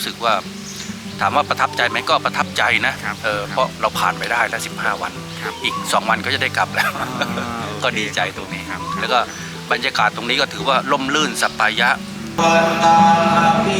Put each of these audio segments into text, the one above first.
รู้สึกว่า ถามว่าประทับใจไหมก็ประทับใจนะครับเออครับเพราะเราผ่านไปได้แล้ว15 วัน ครับ อีก 2 วันก็จะได้กลับแล้วอ่าโอเคก็ดีใจตรงนี้ครับ แล้วก็บรรยากาศตรงนี้ก็ถือว่าล่มลื่นสัปปายะวันตังอภิ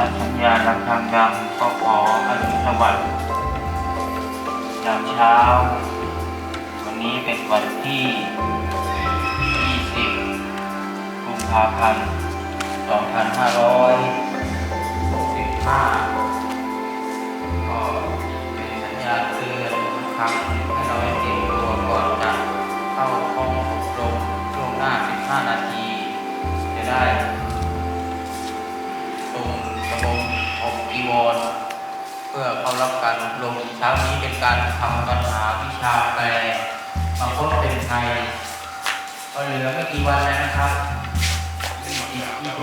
าเทมินวาคาโตถ้าสัญญาณระฆังดังก็ขออรุสวัสดิ์ยามเช้า วันนี้เป็นวันที่ 20 กุมภาพันธ์ 2565 เข้ารับการอบรมเช้านี้เป็นการทำปัญหาวิชาแปลมาพบเป็นไทย ก็เหลือไม่กี่วันแล้วนะครับ20 21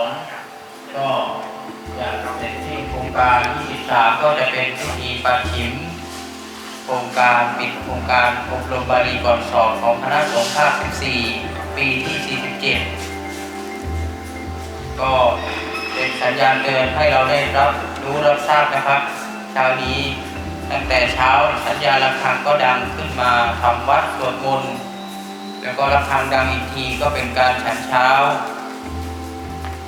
22ก็จะเสร็จที่โครงการ23ก็จะเป็นพิธีปัดฉิมโครงการปิดโครงการอบรมบาลีก่อนสอบของคณะสงฆ์ภาค14ปีที่47ก็ เป็นสัญญาณเตือนให้เราได้รับรู้รับทราบนะครับเช้านี้ตั้งแต่เช้าสัญญาณระฆังก็ดังขึ้นมาทำวัดสวดมนต์แล้วก็ระฆังดังอีกทีก็เป็นการฉันเช้า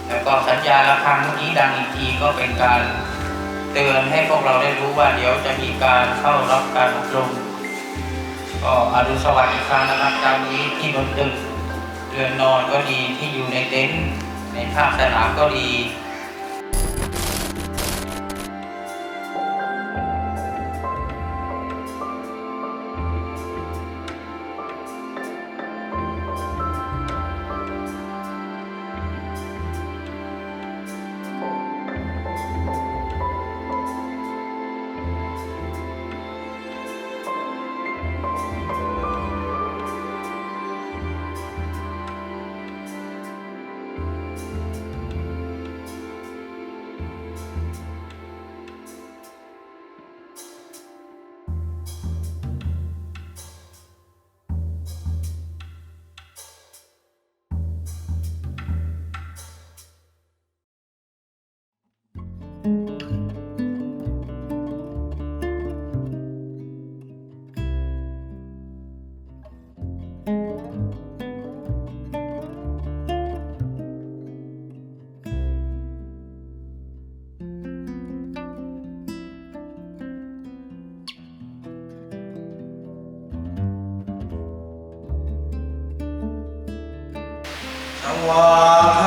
แล้วก็สัญญาณระฆังเมื่อกี้ดังอีกทีก็เป็นการเตือนให้พวกเราได้รู้ว่าเดี๋ยวจะมีการเข้ารับการอบรมก็อรุณสวัสดิ์อีกครั้งนะครับเช้านี้ที่บนตึกเรือนนอนก็ดีที่อยู่ในเต็นท์ในภาคสนามก็ดี ส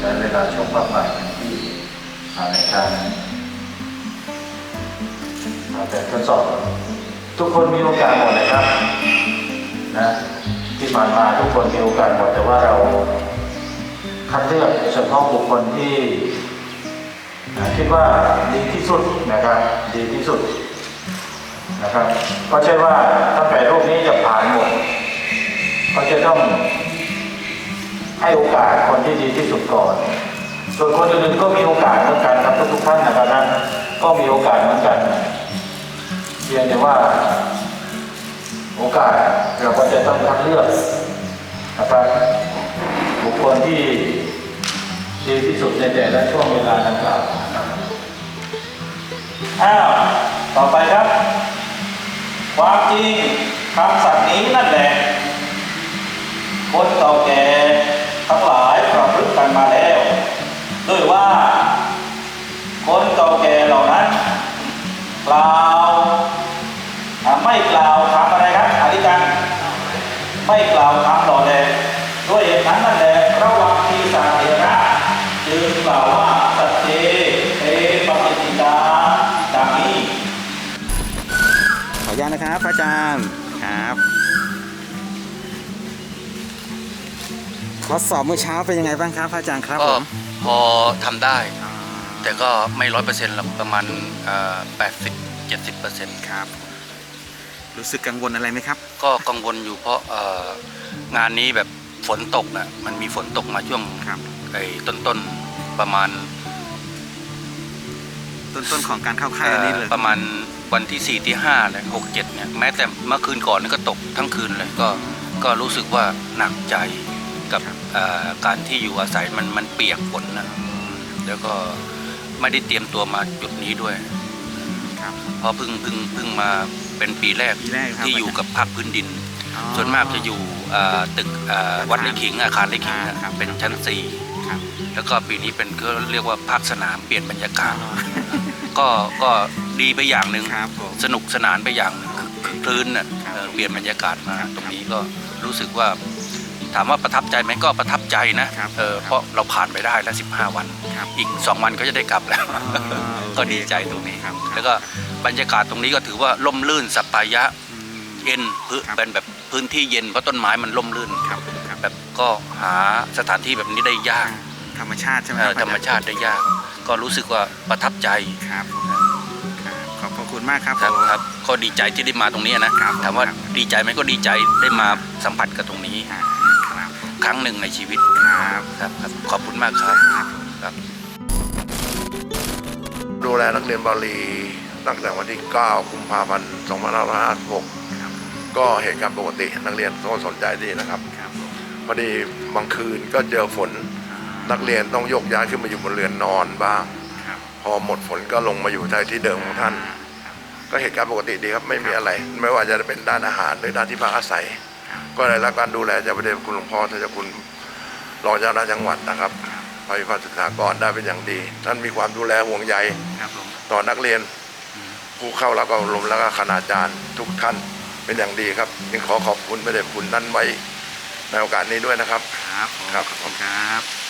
ใช้เวลาช่วงประมาณที่หาในการเอาแบบทดสอบ ทุกคนมีโอกาสหมดนะครับนะที่ผ่านมาทุกคนมีโอกาสหมดแต่ว่าเราคัดเลือกเฉพาะบุคคลที่คิดว่าดีที่สุดนะครับดีที่สุดนะครับก็ใช่ว่าถ้าแปดรูปนี้จะผ่านหมด ก็จะต้อง ให้โอกาสคนที่ดีที่สุดก่อน ส่วนคนอื่นๆก็มีโอกาสเหมือนกันครับทุกท่านนะครับนะก็มีโอกาสเหมือนกันเพียงแต่ว่า โอกาสเราก็จะต้องคัดเลือกนะครับบุคคลที่ดีที่สุดในแต่ละช่วงเวลาดังกล่าวนะครับอ้าวต่อไปครับ ความจริงคำสัตย์นี้นั่นแหละคนเก่าแก่ ทั้งหลายประพฤติกันมาแล้วด้วยว่า คนเก่าแก่เหล่านั้นกล่าวไม่กล่าวคำอะไรครับอธิการไม่กล่าวคำหล่อแหลด้วยเหตุนั้นนั่นแหละระหว่างที่สาเถระจึงกล่าวว่าสัจเจเตปฏิติตาดังนี้ขออนุญาตนะครับพระอาจารย์ ทดสอบเมื่อเช้าเป็นยังไงบ้างครับพระอาจารย์ครับก็ผมพอทำได้ แต่ก็ไม่ร้อยเปอร์เซ็นต์หรอกประมาณแปดสิบเจ็ดสิบเปอร์เซ็นต์ครับ รู้สึกกังวลอะไรไหมครับ ก็กังวลอยู่เพราะเอ่องานนี้แบบฝนตกนะมันมีฝนตกมาช่วงครับ ไอ้ต้นๆประมาณต้นๆของการเข้าค่ายอันนี้เลยประมาณวันที่4ที่5เลย6 7เนี่ยแม้แต่เมื่อคืนก่อนนี่ก็ตกทั้งคืนเลยก็ก็รู้สึกว่าหนักใจกับเอ่อ การที่อยู่อาศัยมันมันเปียกฝนนะแล้วก็ไม่ได้เตรียมตัวมาจุดนี้ด้วยครับเพราะเพิ่งเพิ่งเพิ่งมาเป็นปีแรกปีแรกครับที่อยู่กับภาคพื้นดินอ๋อส่วนมากจะอยู่เอ่อตึกเอ่อวัดไร่ขิงอาคารไร่ขิงอ่าครับเป็นชั้นสี่ครับแล้วก็ปีนี้เป็นก็เรียกว่าภาคสนามเปลี่ยนบรรยากาศก็ก็ดีไปอย่างหนึ่งครับผมสนุกสนานไปอย่างหนึ่งคือคลื่นน่ะครับเออเปลี่ยนบรรยากาศมาครับตรงนี้ก็รู้สึกว่า ถามว่าประทับใจไหมก็ประทับใจนะครับเออครับเพราะเราผ่านไปได้แล้ว 15 วัน ครับอีก 2 วันก็จะได้กลับแล้ว อ่าโอเคก็ดีใจตรงนี้ครับ แล้วก็บรรยากาศตรงนี้ก็ถือว่าล่มลื่นสัปปายะอืม เย็นพื้นครับ เป็นแบบพื้นที่เย็นเพราะต้นไม้มันล่มลื่น ครับครับแบบก็หาสถานที่แบบนี้ได้ยากธรรมชาติใช่ไหมเอคอบธรรมชาติได้ยาก ก็รู้สึกว่าประทับใจครับครับขอบพระคุณมากครับครับผม ครับก็ดีใจที่ได้มาตรงนี้นะครับถามว่าครับ ดีใจไหมก็ดีใจได้มาสัมผัสกับตรงนี้ อ่า ครับผมครั้งหนึ่งในชีวิตครับครับครับขอบคุณมากครับครับครับ ดูแลนักเรียนบาลีตั้งแต่วันที่ 9 กุมภาพันธ์ 2556 ก็เหตุการณ์ปกตินักเรียนก็สนใจดีนะครับครับผมพอดีบางคืนก็เจอฝนนักเรียนต้องโยกย้ายขึ้นมาอยู่บนเรือนนอนบ้างครับพอหมดฝนก็ลงมาอยู่ในที่เดิมของท่าน ก็เหตุการณ์ปกติดีครับไม่มีอะไร ไม่ว่าจะเป็นด้านอาหารหรือด้านที่พักอาศัย ก็ได้รับการดูแลจากพระเดชพระคุณหลวงพ่อท่านเจ้าคุณรองเจ้าหน้าจังหวัดนะครับพระวิภาศึกษากรได้เป็นอย่างดีท่านมีความดูแลห่วงใยครับผมต่อนักเรียน ผู้เข้ารับการอบรมแล้วก็คณาจารย์ทุกท่านเป็นอย่างดีครับจึงขอขอบคุณพระเดชพระคุณท่านไว้ในโอกาสนี้ด้วยนะครับ ครับผมครับ ขอบคุณครับ